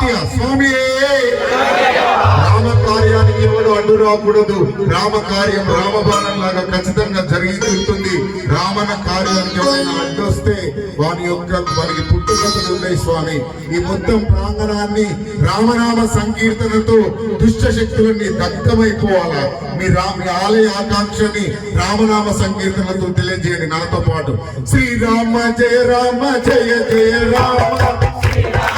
గట్టిగా స్వామి రామ కార్యానికి అడ్డు రాకూడదు. రామ కార్యం రామబాణం లాగా ఖచ్చితంగా జరిగి తీరుతుంది. రామన కార్యానికి ఎవరైనా అడ్డు వస్తే వాని యొక్క వారికి పుట్టుకథలు ఉన్నాయి స్వామి. ఈ మొత్తం ప్రాంగణాన్ని రామనామ సంకీర్తనతో దుష్ట శక్తులన్నీ దగ్ధమైపోవాలా? మీ రా మీ ఆలయ ఆకాంక్షని రామనామ సంకీర్తనతో తెలియజేయండి నాతో పాటు. శ్రీరామ జయ రామ జయ జయ రామ.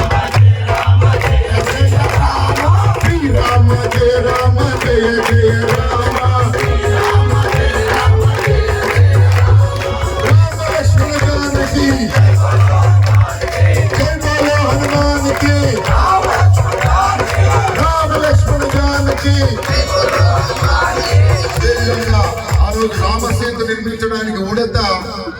రామసేతు నిర్మించడానికి ఉడత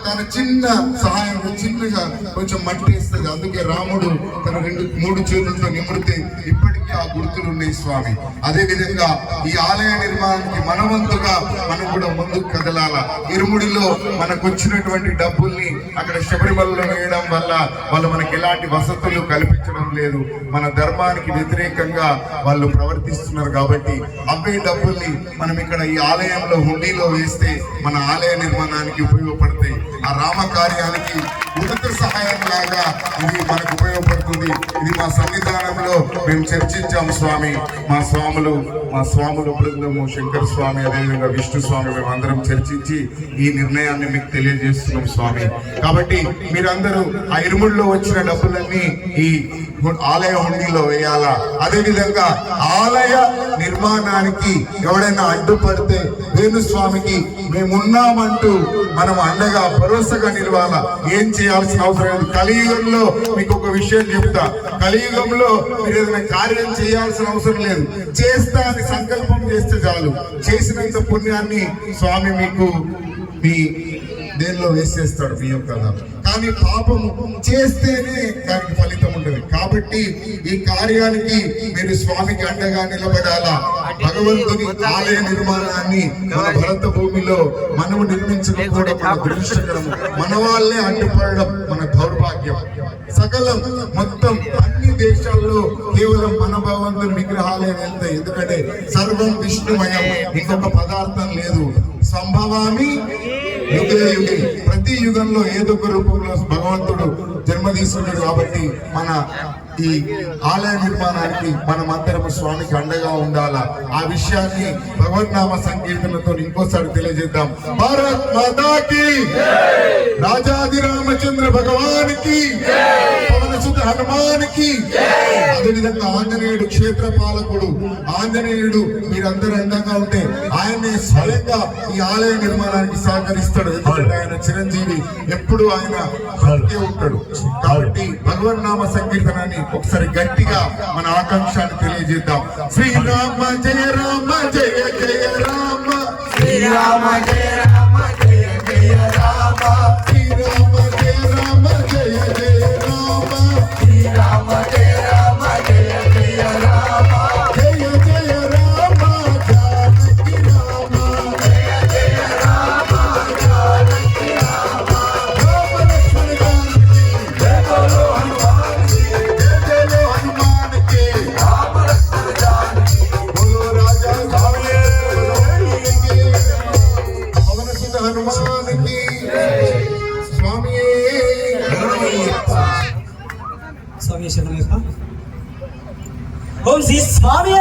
తన చిన్న సహాయం చిన్నగా కొంచెం మట్టి ఇస్తుంది అందుకే రాముడు తన రెండు మూడు చేతులతో నిమృతి ఇప్పటికీ ఆ గుర్తులు ఉన్నాయి స్వామి. అదే విధంగా ఈ ఆలయ నిర్మాణానికి మనవంతుగా మనం కూడా ముందుకు కదలాల. ఇరుముడిలో మనకు వచ్చినటువంటి డబ్బుల్ని అక్కడ శబరిమలలో వేయడం వల్ల వాళ్ళు మనకి ఎలాంటి వసతులు కల్పించడం లేదు. మన ధర్మానికి వ్యతిరేకంగా వాళ్ళు ప్రవర్తిస్తున్నారు కాబట్టి అవే డబ్బుల్ని మనం ఇక్కడ ఈ ఆలయంలో హుండీలో వేస్తే మన ఆలయ నిర్మాణానికి ఉపయోగపడతాయి ఆ రామ కార్యానికి ఉచిత సహాయం లాగా ఇది మనకు ఉపయోగపడుతుంది. ఇది మా సన్నిధానంలో మేము చర్చించాం స్వామి. మా స్వాములు మా స్వాముల బృందము శంకర స్వామి అదేవిధంగా విష్ణు స్వామి మేమందరం చర్చించి ఈ నిర్ణయాన్ని మీకు తెలియజేస్తున్నాం స్వామి. కాబట్టి మీరందరూ ఆ ఇరుముల్లో వచ్చిన డబ్బులన్నీ ఈ ఆలయ హుండీలో వేయాలా? అదేవిధంగా ఆలయ నిర్మాణానికి ఎవడైనా అడ్డుపడితే వేణుస్వామికి ఉన్నామంటూ మనం అండగా భరోసాగా నిలవాల? ఏం చేయాల్సిన అవసరం లేదు. కలియుగంలో మీకు ఒక విషయం చెప్తా. కలియుగంలో మీరు ఏదైనా కార్యం చేయాల్సిన అవసరం లేదు. చేస్తా అని సంకల్పం చేస్తే చాలు. చేసినంత పుణ్యాన్ని స్వామి మీకు మీ దేనిలో వేసేస్తాడు? మీ యొక్క కానీ పాపము చేస్తేనే దానికి ఫలితం ఉంటుంది. కాబట్టి ఈ కార్యానికి మీరు స్వామికి అండగా నిలబడాలా? భగవంతుని ఆలయ నిర్మాణాన్ని మన భరత భూమిలో మనము నిర్మించడం కూడా మన దురదృష్టకరం. మన వాళ్ళే అడ్డుపడడం మన దౌర్భాగ్యం. సకలం మొత్తం అన్ని దేశాల్లో కేవలం మన భగవంతుని విగ్రహాలే వెళ్తాయి. ఎందుకంటే సర్వం విష్ణుమయం. ఇంకొక పదార్థం లేదు. సంభవామి యుగే యుగే. ప్రతి యుగంలో ఏదో ఒక రూపంలో భగవంతుడు జన్మ తీసుకున్నాడు కాబట్టి మన ఈ ఆలయ నిర్మాణానికి మనం అందరం స్వామికి అండగా ఉండాలా? ఆ విషయాన్ని భగవన్నామ సంకీర్తనతో ఇంకోసారి తెలియజేద్దాం. భారత్ మాతాకి! రాజాది రామచంద్ర భగవానికి! హనుమానికి అదేవిధంగా ఆంజనేయుడు క్షేత్ర పాలకుడు. ఆంజనేయుడు మీరందరూ అందంగా ఉంటే ఆయన్ని స్వయంగా ఈ ఆలయ నిర్మాణానికి సహకరిస్తాడు. ఎందుకంటే ఆయన చిరంజీవి ఎప్పుడు ఆయన బ్రతికే ఉంటాడు. కాబట్టి భగవన్ నామ సంకీర్తనాన్ని ఒకసారి గట్టిగా మన ఆకాంక్షాన్ని తెలియజేద్దాం. శ్రీరామ జయ రామ జయ జయ రామ. శ్రీరామ జయ రామ. శ్రీరామ జయ స్వామి శరణయ్యప్ప ఓం శ్రీ స్వామి